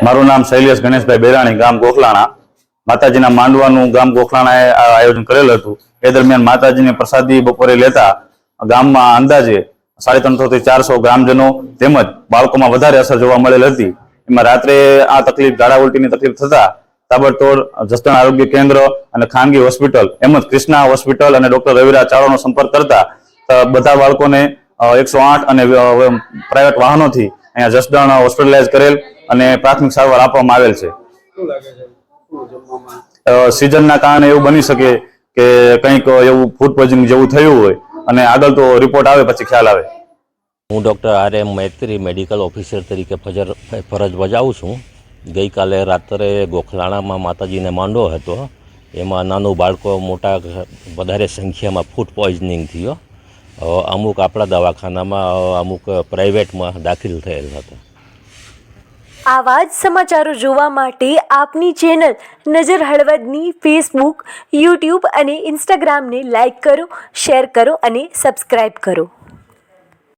મારું નામ શૈલેષ ગણેશભાઈ બેરાણી, ગામ ગોખલાણા. માતાજીના માંડવાનું ગામ ગોખલાણાએ આ આયોજન કરેલું હતું. એ દરમિયાન માતાજીની પ્રસાદી બપોરે લેતા ગામમાં અંદાજે સાડી ત્રણસો થી ચારસો ગ્રામજનો તેમજ બાળકોમાં વધારે અસર જોવા મળેલ હતી. એમાં રાત્રે આ તકલીફ ઝાડા ઉલટીની તકલીફ થતા તાબડતોડ જસદણ આરોગ્ય કેન્દ્ર અને ખાનગી હોસ્પિટલ એમ જ ક્રિષ્ના હોસ્પિટલ અને ડોક્ટર રવિરા ચાવડાનો સંપર્ક કરતા બધા બાળકોને એકસો આઠ અને પ્રાઇવેટ વાહનોથી અહીંયા જસદણ હોસ્પિટલાઇઝ કરેલ અને પ્રાથમિક સારવાર આપવામાં આવેલ છે. સિઝનના કારણે એવું બની શકે કે કંઈક એવું ફૂડ પોઈઝનિંગ જેવું થયું હોય અને આગળ તો રિપોર્ટ આવે પછી ખ્યાલ આવે. હું doctor R M Maitri medical officer તરીકે ફજર ફરજ બજાવું છું. ગઈકાલે રાત્રે ગોખલાણામાં માતાજીને માંડો હતો. એમાં નાનું બાળકો મોટા વધારે સંખ્યામાં ફૂડ પોઈઝનિંગ થયો. અમુક આપણા દવાખાનામાં અમુક પ્રાઇવેટમાં દાખલ થયેલ હતા. આવા જ સમાચારો જોવા માટે આપની ચેનલ નજર હળવદની ફેસબુક યુટ્યુબ અને ઇન્સ્ટાગ્રામને લાઇક કરો શેર કરો અને સબસ્ક્રાઇબ કરો.